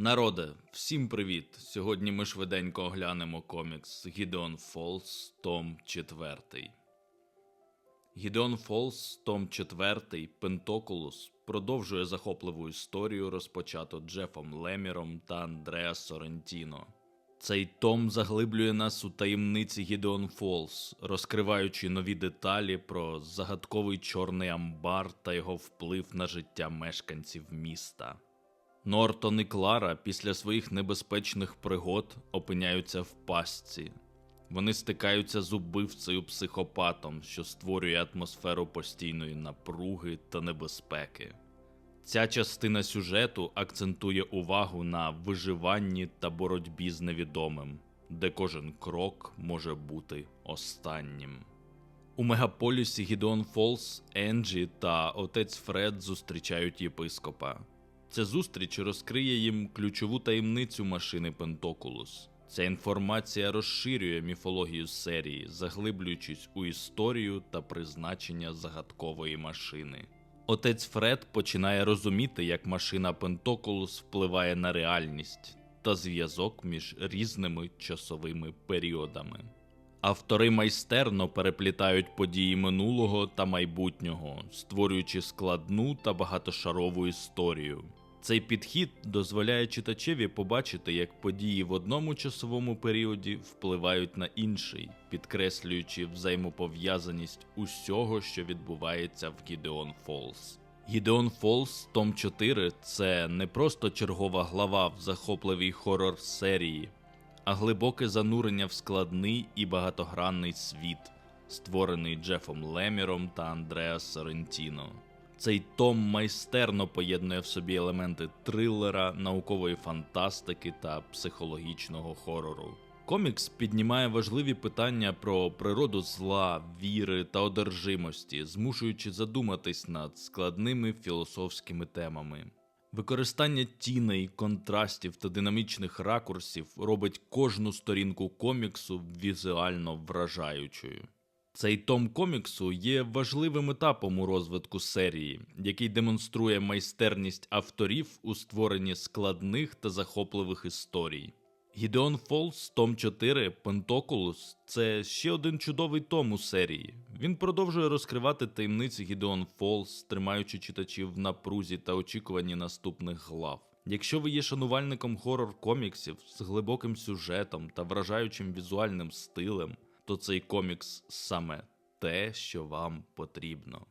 Народе, всім привіт! Сьогодні ми швиденько оглянемо комікс Гідеон Фолс, Том 4. Гідеон Фолс, Том 4, Пентокулус продовжує захопливу історію, розпочату Джефом Леміром та Андреа Сорентіно. Цей том заглиблює нас у таємниці Гідеон Фолс, розкриваючи нові деталі про загадковий чорний амбар та його вплив на життя мешканців міста. Нортон і Клара після своїх небезпечних пригод опиняються в пастці. Вони стикаються з убивцею психопатом, що створює атмосферу постійної напруги та небезпеки. Ця частина сюжету акцентує увагу на виживанні та боротьбі з невідомим, де кожен крок може бути останнім. У мегаполісі Гідеон Фолс, Енджі та отець Фред зустрічають єпископа. Ця зустріч розкриє їм ключову таємницю машини Пентокулус. Ця інформація розширює міфологію серії, заглиблюючись у історію та призначення загадкової машини. Отець Фред починає розуміти, як машина Пентокулус впливає на реальність та зв'язок між різними часовими періодами. Автори майстерно переплітають події минулого та майбутнього, створюючи складну та багатошарову історію. Цей підхід дозволяє читачеві побачити, як події в одному часовому періоді впливають на інший, підкреслюючи взаємопов'язаність усього, що відбувається в Гідеон Фолс. Гідеон Фолс Том 4 це не просто чергова глава в захопливій хорор серії, а глибоке занурення в складний і багатогранний світ, створений Джефом Леміром та Андреа Сорентіно. Цей том майстерно поєднує в собі елементи трилера, наукової фантастики та психологічного хорору. Комікс піднімає важливі питання про природу зла, віри та одержимості, змушуючи задуматись над складними філософськими темами. Використання тіней, контрастів та динамічних ракурсів робить кожну сторінку коміксу візуально вражаючою. Цей том коміксу є важливим етапом у розвитку серії, який демонструє майстерність авторів у створенні складних та захопливих історій. Гідеон Фолс, Том 4, Пентокулус це ще один чудовий том у серії. Він продовжує розкривати таємниці Гідеон Фолс, тримаючи читачів в напрузі та очікуванні наступних глав. Якщо ви є шанувальником хорор коміксів з глибоким сюжетом та вражаючим візуальним стилем, то цей комікс саме те, що вам потрібно.